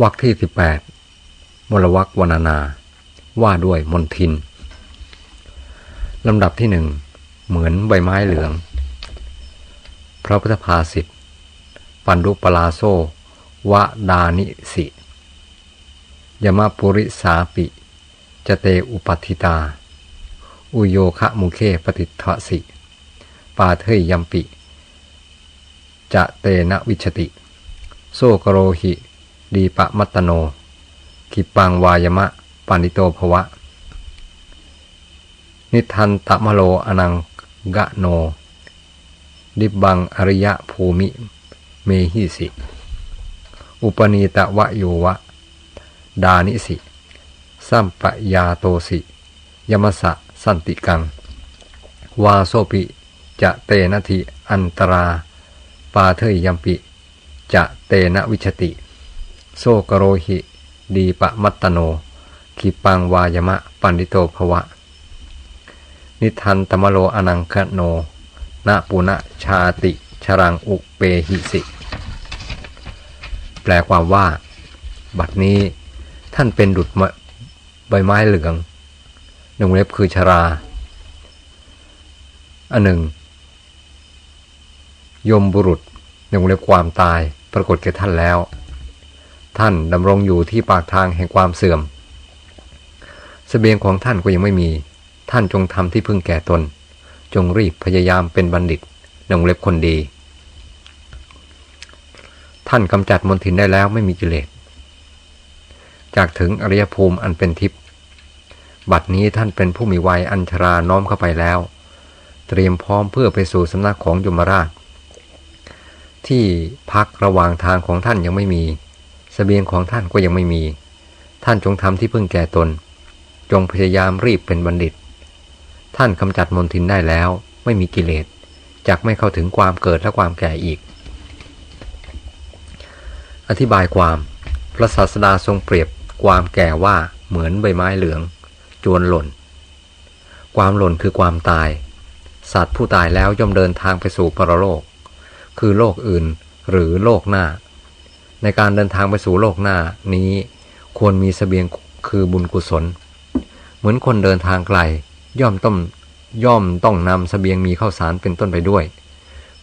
วรรคที่สิบแปดมลวักวรรณนา ว่าด้วยมนทินลำดับที่หนึ่ง เหมือนใบไม้เหลือง พระพุทธภาษิทตปันดุปลาโซวะดานิสิยมปุริสาปิจเตอุปัติตา อุโยคะมุเคปฏิทะสิ ปาเทยยัมปิ จะเตนะวิชติ โซกโรหิ ดีปะมัตโนคิปังวายมะปานิโตภวะ นิทันตมโลอนังกะโน ดิบังอริยะภูมิ เมหิสิ อุปนีตะวะโยวะ ดานิสิสัมปยาโตสิ ยมสะสันติกัง วาโซปิ จะเตนะทิอันตรา ปาเทยยัมปิ จะเตนะวิชติ โซกโรหิ ดีปะมัตตโนคิปังวายมะปันดิโตภวะ นิทันตมโลอนังคโนนาปุณะชาติชรังอุเปหิสิ แปลความว่า บัดนี้ท่านเป็นดุจใบไม้เหลืองหนึ่งเล็บคือชรา อันหนึ่ง ยมบุรุษหนึ่งเล็บความตายปรากฏแก่ท่านแล้ว ท่านดำรงอยู่ที่ปากทางแห่งความเสื่อมสเสบียงของท่านก็ยังไม่มี ท่านจงทำที่พึ่งแก่ตน จงรีบพยายามเป็นบัณฑิตหนึ่งเล็บคนดี ท่านกำจัดมนทินได้แล้วไม่มีกิเลส จากถึงอริยภูมิอันเป็นทิพย์ บัดนี้ท่านเป็นผู้มีวัยอัญชราน้อมเข้าไปแล้ว เตรียมพร้อมเพื่อไปสู่สำนักของยมราช ที่พักระหว่างทางของท่านยังไม่มี สเสบียงของท่านก็ยังไม่มี ท่านจงทำที่พึ่งแก่ตน จงพยายามรีบเป็นบัณฑิต ท่านกำจัดมนทินได้แล้ว ไม่มีกิเลสจักไม่เข้าถึงความเกิดและความแก่อีก อธิบายความ พระศาสดาทรงเปรียบความแก่ว่าเหมือนใบไม้เหลือง จวนหล่น ความหล่นคือความตาย สัตว์ผู้ตายแล้วย่อมเดินทางไปสู่ปรโลก คือโลกอื่นหรือโลกหน้า ในการเดินทางไปสู่โลกหน้านี้ควรมีสเสบียงคือบุญกุศล เหมือนคนเดินทางไกล ย่อมต้องย่อมต้องนำสเสบียงมีข้าวสารเป็นต้นไปด้วย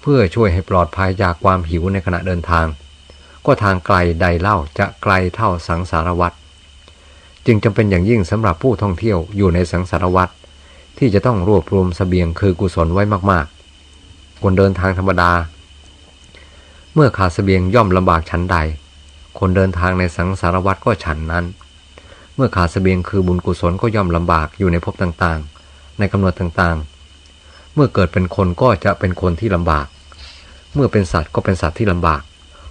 เพื่อช่วยให้ปลอดภัยจากความหิวในขณะเดินทาง ก็ทางไกลใดเล่าจะไกลเท่าสังสารวัตรจึงจำเป็นอย่างยิ่งสำหรับผู้ท่องเที่ยวอยู่ในสังสารวัตรที่จะต้องรวบรวมสเสบียงคือกุศลไว้มากๆคนเดินทางธรรมดา เมื่อขาดสเสบียงย่อมลำบากชั้นใด คนเดินทางในสังสารวัตรก็ฉันนั้น เมื่อขาดสเสบียงคือบุญกุศลก็ย่อมลำบากอยู่ในภพต่างๆ ในกำหนดต่างๆ เมื่อเกิดเป็นคนก็จะเป็นคนที่ลำบาก เมื่อเป็นสัตว์ก็เป็นสัตว์ที่ลำบาก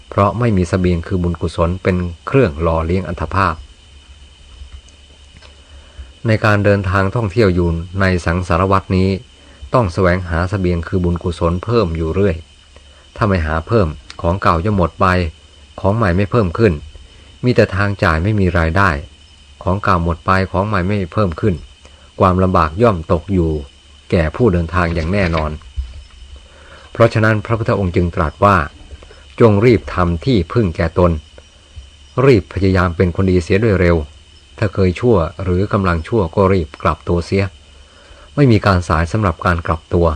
เพราะไม่มีสเสบียงคือบุญกุศลเป็นเครื่องหล่อเลี้ยงอัตภาพ ในการเดินทางท่องเที่ยวอยู่ในสังสารวัตนี้ ต้องแสวงหาสเสบียงคือบุญกุศลเพิ่มอยู่เรื่อย ถ้าไม่หาเพิ่ม ของเก่าจะหมดไป ของใหม่ไม่เพิ่มขึ้น มีแต่ทางจ่ายไม่มีรายได้ ของเก่าหมดไปของใหม่ไม่เพิ่มขึ้น ความลำบากย่อมตกอยู่ แก่ผู้เดินทางอย่างแน่นอน เพราะฉะนั้นพระพุทธองค์จึงตรัสว่า จงรีบทำที่พึ่งแก่ตน รีบพยายามเป็นคนดีเสียด้วยเร็ว ถ้าเคยชั่วหรือกำลังชั่วก็รีบกลับตัวเสีย ไม่มีการสายสำหรับการกลับตัว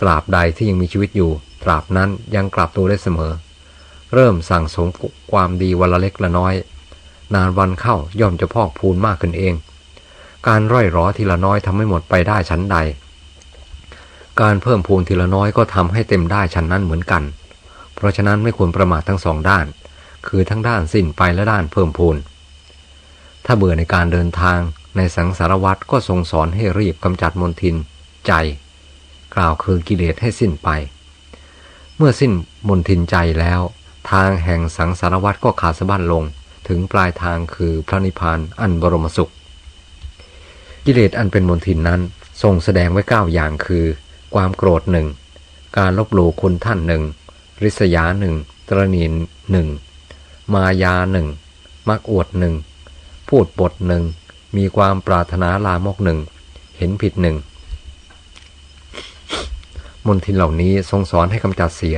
ตราบใดที่ยังมีชีวิตอยู่ ตราบนั้นยังกลับตัวได้เสมอ เริ่มสั่งสมความดีวันละเล็กละน้อย นานวันเข้าย่อมจะพอกพูนมากขึ้นเอง การร่อยรอทีละน้อยทำให้หมดไปได้ชั้นใด การเพิ่มพูนทีละน้อยก็ทำให้เต็มได้ชั้นนั้นเหมือนกัน เพราะฉะนั้นไม่ควรประมาททั้งสองด้าน คือทั้งด้านสิ้นไปและด้านเพิ่มพูน ถ้าเบื่อในการเดินทางในสังสารวัตรก็ทรงสอนให้รีบกำจัดมนทิน ใจ กล่าวคือกิเลสให้สิ้นไป เมื่อสิ้นมนทินใจแล้ว ทางแห่งสังสารวัตรก็ขาดสะบั้นลง ถึงปลายทางคือพระนิพพานอันบรมสุข กิเลสอันเป็นมนทินนั้นทรงแสดงไว้เก้าอย่างคือ ความโกรธหนึ่งการลบหลู่คุณท่านหนึ่งริษยาหนึ่งตรณีหนึ่งมายาหนึ่งมักอวดหนึ่งพูดบทหนึ่งมีความปรารถนาลามกหนึ่งเห็นผิดหนึ่ง มนทินเหล่านี้ทรงสอนให้กำจัดเสีย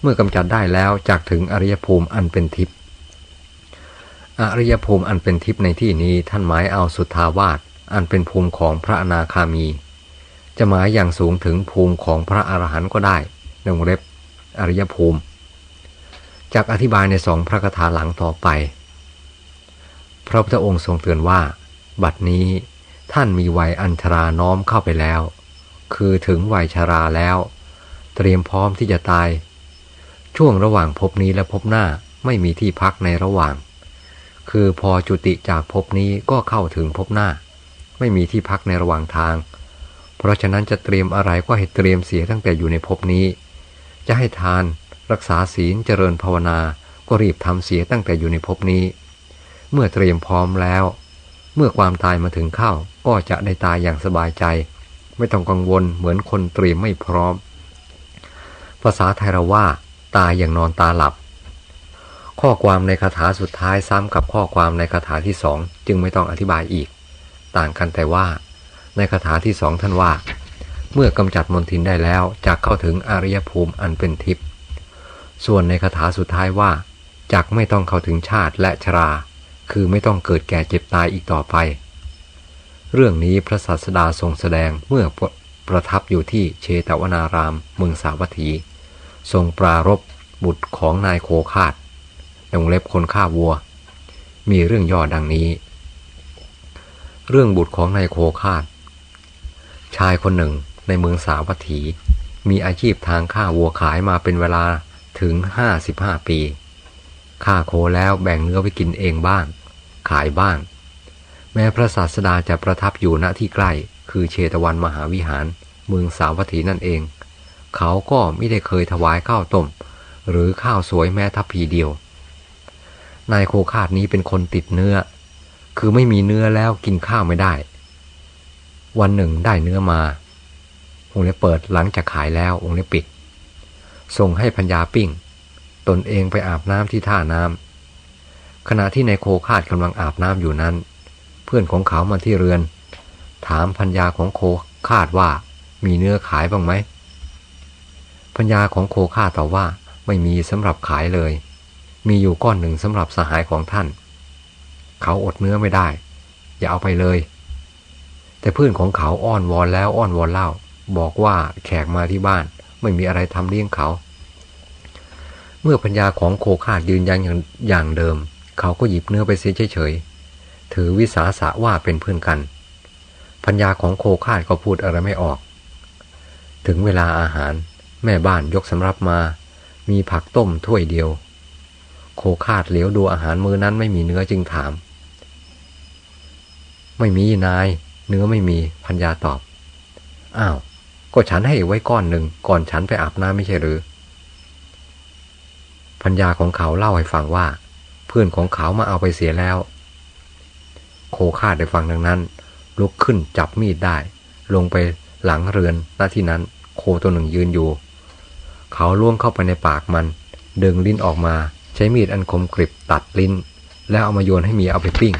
เมื่อกำจัดได้แล้วจากถึงอริยภูมิอันเป็นทิพย์อริยภูมิอันเป็นทิพย์ในที่นี้ท่านหมายเอาสุทธาวาสอันเป็นภูมิของพระอนาคามี จะหมายอย่างสูงถึงภูมิของพระอรหันต์ก็ได้ในวงเล็บอริยภูมิจากอธิบายในสองพระคาถาหลังต่อไป พระพุทธองค์ทรงเตือนว่า บัดนี้ท่านมีวัยอันชราน้อมเข้าไปแล้ว คือถึงวัยชราแล้ว เตรียมพร้อมที่จะตาย ช่วงระหว่างภพนี้และภพหน้าไม่มีที่พักในระหว่าง คือพอจุติจากภพนี้ก็เข้าถึงภพหน้า ไม่มีที่พักในระหว่างทาง เพราะฉะนั้นจะเตรียมอะไรก็ให้เตรียมเสียตั้งแต่อยู่ในภพนี้ จะให้ทานรักษาศีลเจริญภาวนาก็รีบทำเสียตั้งแต่อยู่ในภพนี้ เมื่อเตรียมพร้อมแล้ว เมื่อความตายมาถึงเข้าก็จะได้ตายอย่างสบายใจ ไม่ต้องกังวลเหมือนคนเตรียมไม่พร้อม ภาษาไทยเราว่า ตายอย่างนอนตาหลับ ข้อความในคาถาสุดท้ายซ้ำกับข้อความในคาถาที่สองจึงไม่ต้องอธิบายอีก ต่างกันแต่ว่า ในคาถาที่สองท่านว่า เมื่อกำจัดมนทินได้แล้วจะเข้าถึงอริยภูมิอันเป็นทิพย์ส่วนในคาถาสุดท้ายว่าจักไม่ต้องเข้าถึงชาติและชรา คือไม่ต้องเกิดแก่เจ็บตายอีกต่อไป เรื่องนี้พระศาสดาทรงแสดงเมื่อประทับอยู่ที่เชตวนารามเมืองสาวัตถี ทรงปรารบบุตรของนายโคคาดในวงเล็บคนฆ่าวัว มีเรื่องย่อดังนี้ เรื่องบุตรของนายโคคาดชายคนหนึ่งในเมืองสาวัตถี มีอาชีพทางฆ่าวัวขายมาเป็นเวลาถึงห้าสิบห้าปี ฆ่าโคแล้วแบ่งเนื้อไปกินเองบ้าง ขายบ้าง แม้พระศาสดาจะประทับอยู่ณที่ใกล้ คือเชตวันมหาวิหาร เมืองสาวัตถีนั่นเอง เขาก็ไม่ได้เคยถวายข้าวต้ม หรือข้าวสวยแม้ทัพพีเดียว นายโคคาดนี้เป็นคนติดเนื้อ คือไม่มีเนื้อแล้วกินข้าวไม่ได้ วันหนึ่งได้เนื้อมา องค์เล็บเปิดหลังจากขายแล้วองค์เล็บปิด ส่งให้พัญญาปิ้ง ตนเองไปอาบน้ำที่ท่าน้ำขณะที่นายโคคาดกำลังอาบน้ำอยู่นั้น พื่อนของเขามาที่เรือน ถามพัญญาของโคคาดว่ามีเนื้อขายบ้างไหมพัญญาของโคคาดตอบว่าไม่มีสำหรับขายเลย มีอยู่ก้อนหนึ่งสำหรับสหายของท่าน เขาอดเนื้อไม่ได้ อย่าเอาไปเลย แต่เพื่อนของเขาอ้อนวอนแล้วอ้อนวอนเล่า บอกว่าแขกมาที่บ้าน ไม่มีอะไรทำเลี้ยงเขา เมื่อพัญญาของโคคาดยืนยันอย่างเดิม เขาก็หยิบเนื้อไปเสียเฉย ถือวิสาสะว่าเป็นเพื่อนกัน พัญญาของโคคาดก็พูดอะไรไม่ออก ถึงเวลาอาหารแม่บ้านยกสำรับมา มีผักต้มถ้วยเดียว โคคาดเหลียวดูอาหารมื้อนั้นไม่มีเนื้อจึงถาม ไม่มีนาย เนื้อไม่มีพัญญาตอบ อ้าว ก็ฉันให้ไว้ก้อนหนึ่งก่อนฉันไปอาบน้ำไม่ใช่หรือพัญญาของเขาเล่าให้ฟังว่า เพื่อนของเขามาเอาไปเสียแล้ว โคคาดได้ฟังดังนั้น ลุกขึ้นจับมีดได้ ลงไปหลังเรือนหน้าที่นั้น โคตัวหนึ่งยืนอยู่ เขาล่วงเข้าไปในปากมัน ดึงลิ้นออกมา ใช้มีดอันคมกริบตัดลิ้น แล้วเอามาโยนให้เมียเอาไปปิ้ง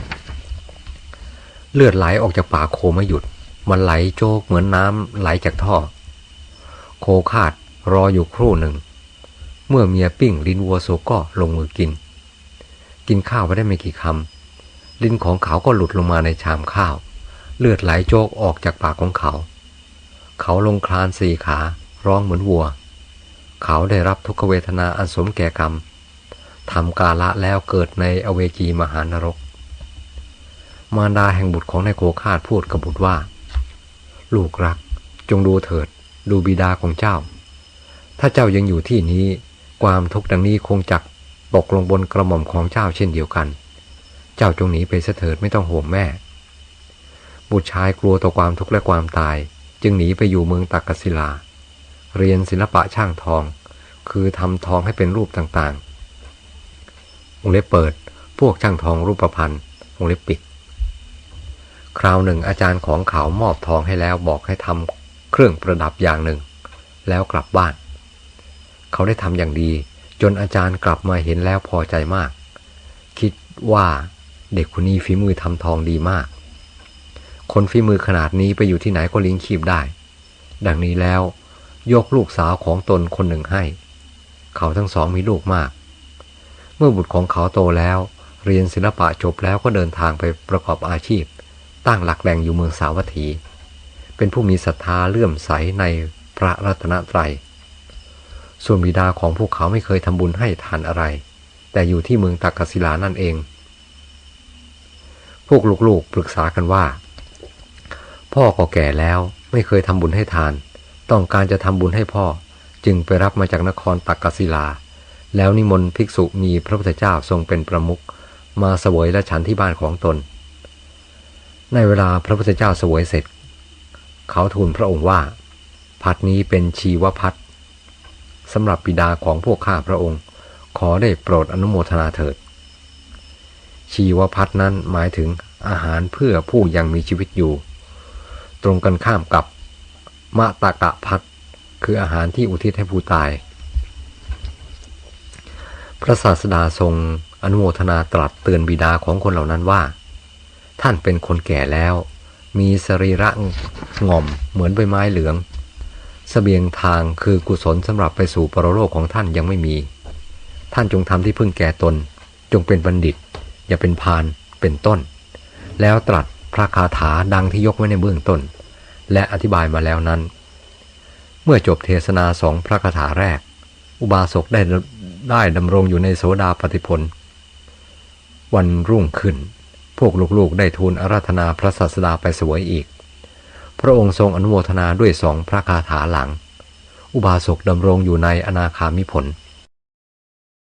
เลือดไหลออกจากปากโคไม่หยุด มันไหลโจกเหมือนน้ำไหลจากท่อ โคคาดรออยู่ครู่หนึ่ง เมื่อเมียปิ้งลิ้นวัวโซก็ลงมือกิน กินข้าวไปได้ไม่กี่คำ ลิ้นของเขาก็หลุดลงมาในชามข้าว เลือดไหลโจกออกจากปากของเขา เขาลงคลานสี่ขาร้องเหมือนวัว เขาได้รับทุกขเวทนาอันสมแก่กรรมทำกาละแล้วเกิดในอเวจีมหานรก มารดาแห่งบุตรของนายโคคาดพูดกับบุตรว่า ลูกรัก จงดูเถิด ดูบิดาของเจ้า ถ้าเจ้ายังอยู่ที่นี้ ความทุกข์ดังนี้คงจักตกลงบนกระหม่อมของเจ้าเช่นเดียวกัน เจ้าจงหนีไปเสถิดไม่ต้องห่วงแม่ บุตรชายกลัวต่อความทุกข์และความตาย จึงหนีไปอยู่เมืองตักกศิลา เรียนศิลปะช่างทอง คือทำทองให้เป็นรูปต่างๆวงเล็บเปิด พวกช่างทองรูปพันธ์วงเล็บปิด คราวหนึ่งอาจารย์ของเขามอบทองให้แล้วบอกให้ทำเครื่องประดับอย่างหนึ่ง แล้วกลับบ้าน เขาได้ทำอย่างดีจนอาจารย์กลับมาเห็นแล้วพอใจมาก คิดว่า เด็กคนนี้ฝีมือทำทองดีมาก คนฝีมือขนาดนี้ไปอยู่ที่ไหนก็ลี้ยงชีพได้ ดังนี้แล้วยกลูกสาวของตนคนหนึ่งให้ เขาทั้งสองมีลูกมาก เมื่อบุตรของเขาโตแล้ว เรียนศิลปะจบแล้วก็เดินทางไปประกอบอาชีพ ตั้งหลักแหล่งอยู่เมืองสาวัตถี เป็นผู้มีศรัทธาเลื่อมใสในพระรัตนตรัย ส่วนบิดาของพวกเขาไม่เคยทำบุญให้ทานอะไร แต่อยู่ที่เมืองตักกศิลานั่นเอง วกลูกๆปรึกษากันว่า พ่อก็แก่แล้วไม่เคยทำบุญให้ทาน ต้องการจะทำบุญให้พ่อ จึงไปรับมาจากนครตักกศิลา แล้วนิมนต์ภิกษุมีพระพุทธเจ้าทรงเป็นประมุขมาเสวยและฉันที่บ้านของตน ในเวลาพระพุทธเจ้าเสวยเสร็จ เขาทูลพระองค์ว่า พัดนี้เป็นชีวพัดสำหรับบิดาของพวกข้าพระองค์ ขอได้โปรดอนุโมทนาเถิด ชีวพัดนั้นหมายถึงอาหารเพื่อผู้ยังมีชีวิตอยู่ ตรงกันข้ามกับมะตะกะพัดคืออาหารที่อุทิศให้ผู้ตาย พระศาสดาทรงอนุโมทนาตรัสเตือนบิดาของคนเหล่านั้นว่า ท่านเป็นคนแก่แล้ว มีสรีระง่อมเหมือนใบไม้เหลืองสเสบียงทางคือกุศลสำหรับไปสู่ปรโลกของท่านยังไม่มี ท่านจงทำที่พึ่งแก่ตน จงเป็นบัณฑิต อย่าเป็นพานเป็นต้น แล้วตรัสพระคาถาดังที่ยกไว้ในเบื้องต้น และอธิบายมาแล้วนั้น เมื่อจบเทศนาสองพระคาถาแรก อุบาสกได้ได้ดำรงอยู่ในโสดาปฏิพลวันรุ่งขึ้น พวกลูกๆได้ทูลอาราธนาพระศาสดาไปสวยอีก พระองค์ทรงอนุโมทนาด้วยสองพระคาถาหลัง อุบาสกดำรงอยู่ในอนาคามิผล